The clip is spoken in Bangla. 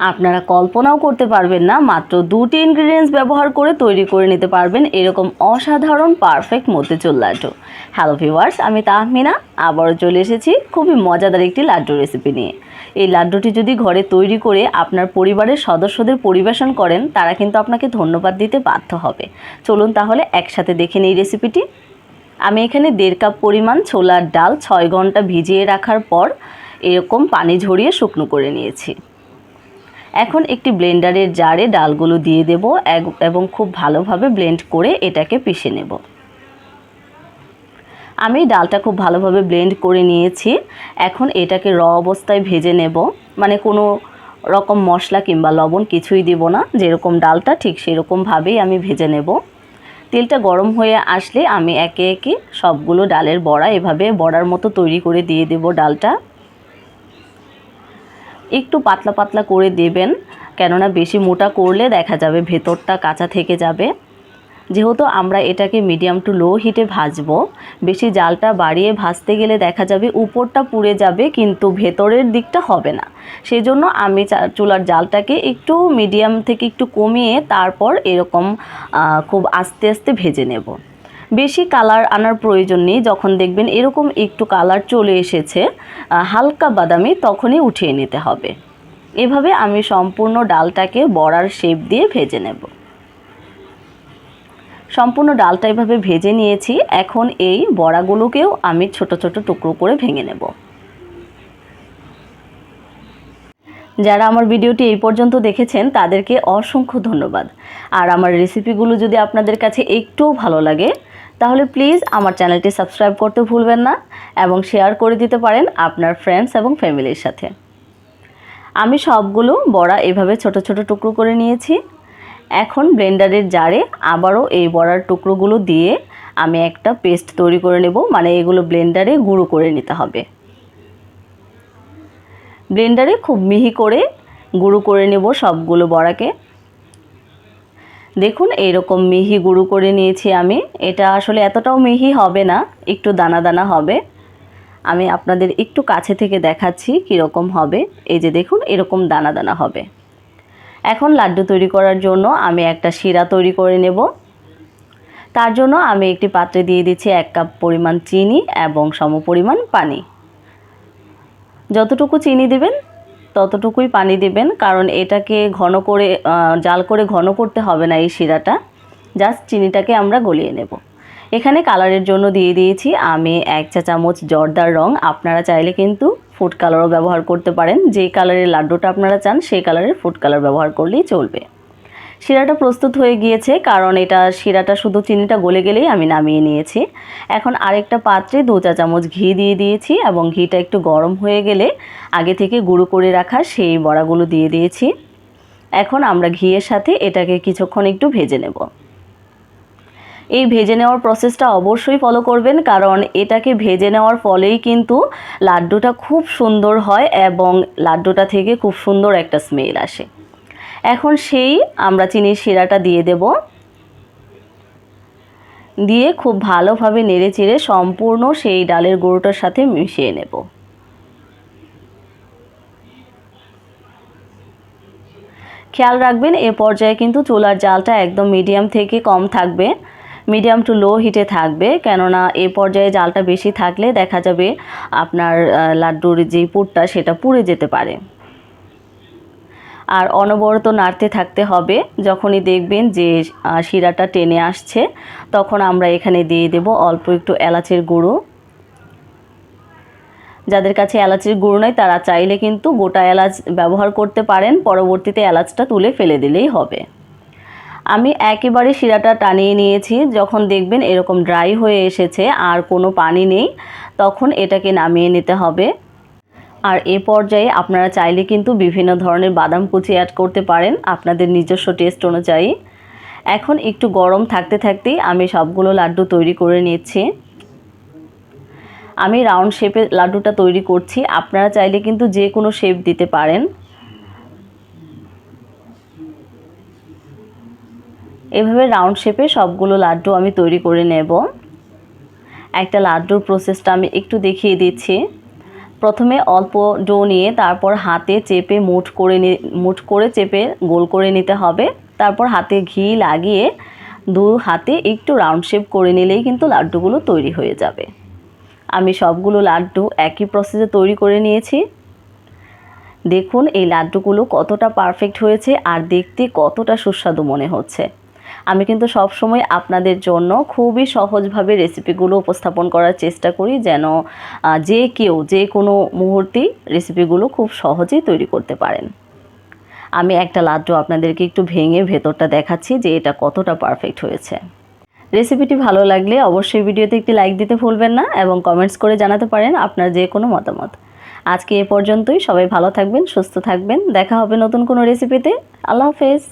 আপনারা কল্পনাও করতে পারবেন না, মাত্র দুটি ইনগ্রিডিয়েন্টস ব্যবহার করে তৈরি করে নিতে পারবেন এরকম অসাধারণ perfect motichoor laddu. Hello viewers আমি তাহমিনা, আবারও চলে এসেছি খুবই মজাদার একটি লাড্ডু রেসিপি নিয়ে। এই লাড্ডুটি যদি ঘরে তৈরি করে আপনার পরিবারের সদস্যদের পরিবেশন করেন, তারা কিন্তু আপনাকে ধন্যবাদ দিতে বাধ্য হবে। চলুন তাহলে একসাথে দেখে নিই রেসিপিটি আমি এখানে দেড় কাপ পরিমাণ ছোলার ডাল ছয় ঘণ্টা ভিজিয়ে রাখার পর এরকম পানি ঝরিয়ে শুকনো করে নিয়েছি। এখন একটি ব্লেন্ডারের জারে ডালগুলো দিয়ে দেব এবং খুব ভালোভাবে ব্লেন্ড করে এটাকে পিষে নেব। আমি ডালটা খুব ভালোভাবে ব্লেন্ড করে নিয়েছি। এখন এটাকে র অবস্থায় ভেজে নেব। মানে কোনো রকম মশলা কিংবা লবণ কিছুই দিব না। যেরকম ডালটা ঠিক সেরকমভাবেই আমি ভেজে নেব। তেলটা গরম হয়ে আসলে আমি একে একে সবগুলো ডালের বড়া এভাবে বড়ার মতো তৈরি করে দিয়ে দেব ডালটা। একটু পাতলা পাতলা করে দেবেন, কেননা বেশি মোটা করলে দেখা যাবে ভেতরটা কাঁচা থেকে যাবে। যেহেতু আমরা এটাকে মিডিয়াম টু লো হিটে ভাজবো, বেশি জালটা বাড়িয়ে ভাজতে গেলে দেখা যাবে উপরটা পুড়ে যাবে, কিন্তু ভেতরের দিকটা হবে না। সেই জন্য আমি চুলার জালটাকে একটু মিডিয়াম থেকে একটু কমিয়ে তারপর এরকম খুব আস্তে আস্তে ভেজে নেব। বেশি কালার আনার প্রয়োজন নেই। যখন দেখবেন এরকম একটু কালার চলে এসেছে হালকা বাদামি, তখনই উঠিয়ে নিতে হবে। এভাবে আমি সম্পূর্ণ ডালটাকে বড়ার শেপ দিয়ে ভেজে নেব। সম্পূর্ণ ডালটা এভাবে ভেজে নিয়েছি। এখন এই বড়াগুলোকেও আমি ছোট ছোট টুকরো করে ভেঙে নেব। যারা আমার ভিডিওটি এই পর্যন্ত দেখেছেন, তাদেরকে অসংখ্য ধন্যবাদ। আর আমার রেসিপিগুলো যদি আপনাদের কাছে একটুও ভালো লাগে তাহলে প্লিজ আমার চ্যানেলটি সাবস্ক্রাইব করতে ভুলবেন না এবং শেয়ার করে দিতে পারেন আপনার ফ্রেন্ডস এবং ফ্যামিলির সাথে। আমি সবগুলো বড়া এভাবে ছোট ছোট টুকরো করে নিয়েছি। এখন ব্লেন্ডারের জারে আবারও এই বড়ার টুকরোগুলো দিয়ে আমি একটা পেস্ট তৈরি করে নেব মানে এগুলো ব্লেন্ডারে গুঁড়ো করে নিতে হবে। ব্লেন্ডারে খুব মিহি করে গুঁড়ো করে নেব সবগুলো বড়াকে। দেখুন, এইরকম মিহি গুঁড়ো করে নিয়েছি আমি। এটা আসলে এতটাও মিহি হবে না, একটু দানা দানা হবে। আমি আপনাদের একটু কাছে থেকে দেখাচ্ছি কীরকম হবে। এই যে দেখুন, এরকম দানা দানা হবে। এখন লাড্ডু তৈরি করার জন্য আমি একটা শিরা তৈরি করে নেব। তার জন্য আমি একটি পাত্রে দিয়ে দিচ্ছি এক কাপ পরিমাণ চিনি এবং সমপরিমাণ পানি। যতটুকু চিনি দেবেন ততটুকুই পানি দেবেন, কারণ এটাকে ঘন করে জাল করে ঘন করতে হবে না এই শিরাটা। জাস্ট চিনিটাকে আমরা গলিয়ে নেব। এখানে কালারের জন্য দিয়ে দিয়েছি আমি এক চা চামচ জর্দার রং। আপনারা চাইলে কিন্তু ফুড কালারও ব্যবহার করতে পারেন। যে কালারের লাড্ডুটা আপনারা চান, সেই কালারের ফুড কালার ব্যবহার করলেই চলবে। শিরাটা প্রস্তুত হয়ে গিয়েছে, কারণ এটা শিরাটা শুধু চিনিটা গলে গেলেই আমি নামিয়ে নিয়েছি। এখন আরেকটা পাত্রে দু চা চামচ ঘি দিয়ে দিয়েছি এবং ঘিটা একটু গরম হয়ে গেলে আগে থেকে গুঁড়ো করে রাখা সেই বড়াগুলো দিয়ে দিয়েছি। এখন আমরা ঘিয়ের সাথে এটাকে কিছুক্ষণ একটু ভেজে নেব। এই ভেজে নেওয়ার প্রসেসটা অবশ্যই ফলো করবেন, কারণ এটাকে ভেজে নেওয়ার ফলেই কিন্তু লাড্ডুটা খুব সুন্দর হয় এবং লাড্ডুটা থেকে খুব সুন্দর একটা স্মেল আসে। এখন সেই আমরা চিনির শিরাটা দিয়ে দেব। দিয়ে খুব ভালোভাবে নেড়ে চেড়ে সম্পূর্ণ সেই ডালের গুঁড়োটার সাথে মিশিয়ে নেব। খেয়াল রাখবেন, এ পর্যায়ে কিন্তু চুলার জালটা একদম মিডিয়াম থেকে কম থাকবে, মিডিয়াম টু লো হিটে থাকবে, কেননা এ পর্যায়ে জালটা বেশি থাকলে দেখা যাবে আপনার লাড্ডুর যে পুরটা সেটা পুড়ে যেতে পারে। আর অনবরত নাড়তে থাকতে হবে। যখনই দেখবেন যে শিরাটা টেনে আসছে, তখন আমরা এখানে দিয়ে দেব অল্প একটু এলাচের গুঁড়ো। যাদের কাছে এলাচের গুঁড়ো নয় তারা চাইলে কিন্তু গোটা এলাচ ব্যবহার করতে পারেন, পরবর্তীতে এলাচটা তুলে ফেলে দিলেই হবে। আমি একেবারে শিরাটা টানিয়ে নিয়েছি, যখন দেখবেন এরকম ড্রাই হয়ে এসেছে, আর কোনো পানি নেই, তখন এটাকে নামিয়ে নিতে হবে। আর এ পর্যায়ে আপনারা চাইলে কিন্তু বিভিন্ন ধরনের বাদাম কুচি অ্যাড করতে পারেন আপনাদের নিজস্ব টেস্ট অনুযায়ী। এখন একটু গরম থাকতে থাকতেই আমি সবগুলো লাড্ডু তৈরি করে নিচ্ছি। আমি রাউন্ড শেপে লাড্ডুটা তৈরি করছি। আপনারা চাইলে কিন্তু যে কোনো শেপ দিতে পারেন। এভাবে রাউন্ড শেপে সবগুলো লাড্ডু আমি তৈরি করে নেব। একটা লাড্ডুর প্রসেসটা আমি একটু দেখিয়ে দিচ্ছি। প্রথমে অল্প ডো নিয়ে তারপর হাতে চেপে মুঠ করে মুঠ করে চেপে গোল করে নিতে হবে। তারপর হাতে ঘি লাগিয়ে দু হাতে একটু রাউন্ড শেপ করে নিলেই কিন্তু লাড্ডুগুলো তৈরি হয়ে যাবে। আমি সবগুলো লাড্ডু একই প্রসেসে তৈরি করে নিয়েছি। দেখুন এই লাড্ডুগুলো কতটা পারফেক্ট হয়েছে আর দেখতে কতটা সুস্বাদু মনে হচ্ছে। আমি কিন্তু সব সময় আপনাদের জন্য খুবই সহজভাবে রেসিপিগুলো উপস্থাপন করার চেষ্টা করি যেন যে কেউ যে কোনো মুহূর্তেই রেসিপিগুলো খুব সহজেই তৈরি করতে পারেন। আমি একটা লাড্ডু আপনাদেরকে একটু ভেঙে ভেতরটা দেখাচ্ছি যে এটা কতটা পারফেক্ট হয়েছে। রেসিপিটি ভালো লাগলে অবশ্যই ভিডিওতে একটি লাইক দিতে ভুলবেন না এবং কমেন্টস করে জানাতে পারেন আপনার যে কোনো মতামত। আজকে এ পর্যন্তই, সবাই ভালো থাকবেন, সুস্থ থাকবেন, দেখা হবে নতুন কোনো রেসিপিতে আল্লাহ হাফেজ।